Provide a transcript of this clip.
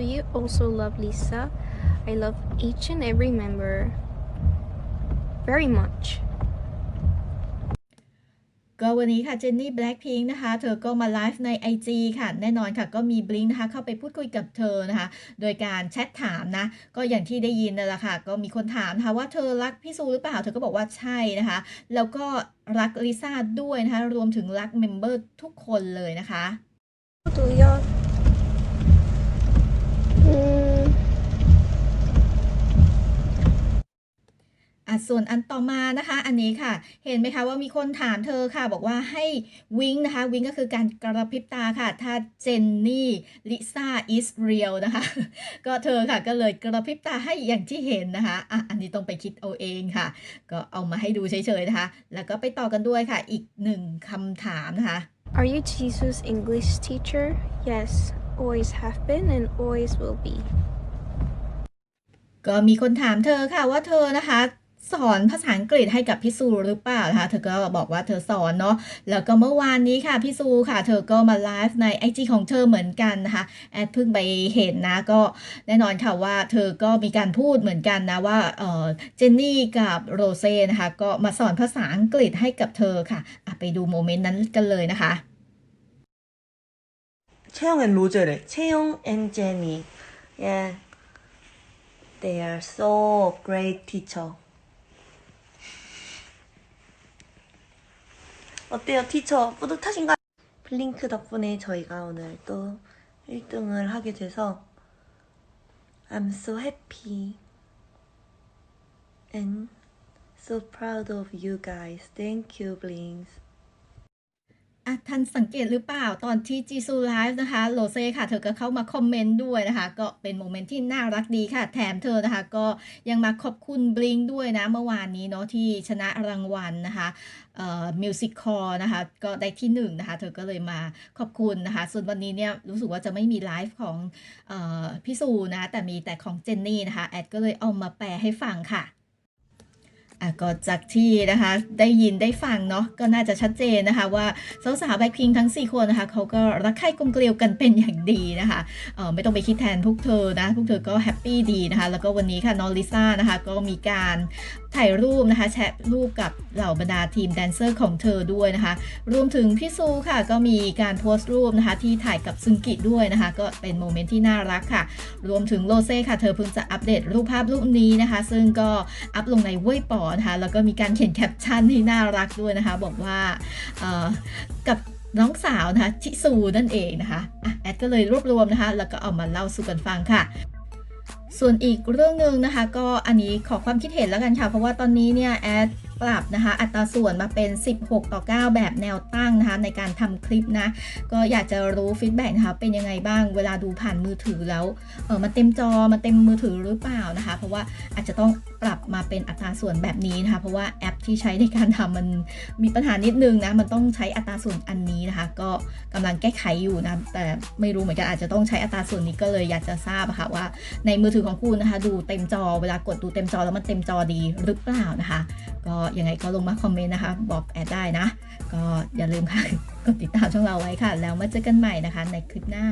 Do you also love Lisa? I love each and every member very much. ก็วันนี้ค่ะเจนนี่แบล็ k พิงนะคะ เธอก็มาไลฟ์ใน IG ค่ะ แน่นอนค่ะ ก็มีบลิงนะคะ เข้าไปพูดคุยกับเธอนะคะ โดยการแชทถามนะ ก็อย่างที่ได้ยินนั่นแหละค่ะ ก็มีคนถามนะคะว่าเธอรักพี่ซูหรือเปล่า เธอก็บอกว่าใช่นะคะ แล้วก็รักลิซ่าด้วยนะคะ รวมถึงรักเมมเบอร์ทุกคนเลยนะคะ저도 อะส่วนอันต่อมานะคะ อันนี้ค่ะ เห็นไหมคะว่ามีคนถามเธอค่ะ บอกว่าให้วิงนะคะวิงก็คือการกระพริบตาค่ะ ถ้าเจนนี่ลิซ่าอิสเรียลนะคะ ก็เธอค่ะก็เลยกระพริบตาให้อย่างที่เห็นนะคะอะอันนี้ต้องไปคิดเอาเองค่ะ ก็เอามาให้ดูเฉยๆนะคะ แล้วก็ไปต่อกันด้วยค่ะ อีกหนึ่งคำถามนะคะ are you Jesus' English teacher? Yes, always have been and always will be. ก็มีคนถามเธอค่ะว่าเธอนะคะ สอนภาษาอังกฤษให้กับพี่ซูหรือเปล่านะคะ เธอก็บอกว่าเธอสอนเนาะแล้วก็เมื่อวานนี้ค่ะพี่ซูค่ะ เธอก็มาไลฟ์ใน IG ของเธอเหมือนกันนะคะ แอดเพิ่งไปเห็นนะ ก็แน่นอนค่ะว่าเธอก็มีการพูดเหมือนกันนะว่าเออเจนนี่กับโรเซ่นะคะ ก็มาสอนภาษาอังกฤษให้กับเธอค่ะอ่ะไปดูโมเมนต์นั้นกันเลยนะคะ 채영 앤 로제래. 채영 앤 제니. Yeah. They are so great teacher. 어때요, 티처? 뿌듯하신가요? 블링크 덕분에 저희가 오늘 또 1등을 하게 돼서 I'm so happy and so proud of you guys. Thank you, Blinks. อะท่านสังเกตหรือเปล่าตอนที่จีซูไลฟ์นะคะโรเซ่ค่ะ เธอก็เข้ามาคอมเมนต์ด้วยนะคะ ก็เป็นโมเมนต์ที่น่ารักดีค่ะ แถมเธอนะคะ ก็ยังมาขอบคุณบลิงด้วยนะ เมื่อวานนี้เนาะที่ชนะรางวัลนะคะเอ่อมิวสิคคอร์นะคะ ก็ได้ที่หนึ่งนะคะ เธอก็เลยมาขอบคุณนะคะ ส่วนวันนี้เนี่ยรู้สึกว่าจะไม่มีไลฟ์ของเอ่อพี่ซูนะ แต่มีแต่ของเจนนี่นะคะแอดก็เลยเอามาแปลให้ฟังค่ะ อะก็จากที่นะคะได้ยินได้ฟังเนาะก็น่าจะชัดเจนนะคะว่าสาวๆแบ็คพิงทั้ง 4 คนนะคะเขาก็รักใคร่กลมเกลียวกันเป็นอย่างดีนะคะเออไม่ต้องไปคิดแทนพวกเธอนะ พวกเธอก็แฮปปี้ดีนะคะ แล้วก็วันนี้ค่ะน้องลิซ่านะคะก็มีการถ่ายรูปนะคะ แชะรูปกับเหล่าบรรดาทีมแดนเซอร์ของเธอด้วยนะคะ รวมถึงพี่ซูค่ะก็มีการโพสต์รูปนะคะที่ถ่ายกับซึงกิด้วยนะคะ ก็เป็นโมเมนต์ที่น่ารักค่ะ รวมถึงโรเซ่ค่ะเธอเพิ่งจะอัปเดตรูปภาพรูปนี้นะคะ ซึ่งก็อัพลงในเว่ยป๋อนะคะแล้วก็มีการเขียนแคปชั่นที่น่ารักด้วยนะคะ บอกว่ากับน้องสาวนะคะชิซูนั่นเองนะคะแอดก็เลยรวบรวมนะคะ แล้วก็เอามาเล่าสู่กันฟังค่ะส่วนอีกเรื่องหนึ่งนะคะ ก็อันนี้ขอความคิดเห็นแล้วกันค่ะ เพราะว่าตอนนี้เนี่ยแอด ปรับนะคะ อัตราส่วนมาเป็น 16 ต่อ 9 แบบแนวตั้งนะคะ ในการทำคลิปนะ ก็อยากจะรู้ฟีดแบ็กนะคะ เป็นยังไงบ้างเวลาดูผ่านมือถือแล้วเออมันเต็มจอมันเต็มมือถือหรือเปล่านะคะ เพราะว่าอาจจะต้องปรับมาเป็นอัตราส่วนแบบนี้นะคะ เพราะว่าแอปที่ใช้ในการทำมันมีปัญหานิดนึงนะ มันต้องใช้อัตราส่วนอันนี้นะคะ ก็กำลังแก้ไขอยู่นะ แต่ไม่รู้เหมือนกันอาจจะต้องใช้อัตราส่วนนี้ก็เลยอยากจะทราบะค่ะว่าในมือถือของคุณนะคะ ดูเต็มจอเวลากดดูเต็มจอแล้วมันเต็มจอดีหรือเปล่านะคะ ก็ยังไงก็ลงมาคอมเมนต์นะคะบอกแอดได้นะ ก็อย่าลืมค่ะกดติดตามช่องเราไว้ค่ะ แล้วมาเจอกันใหม่นะคะในคลิปหน้า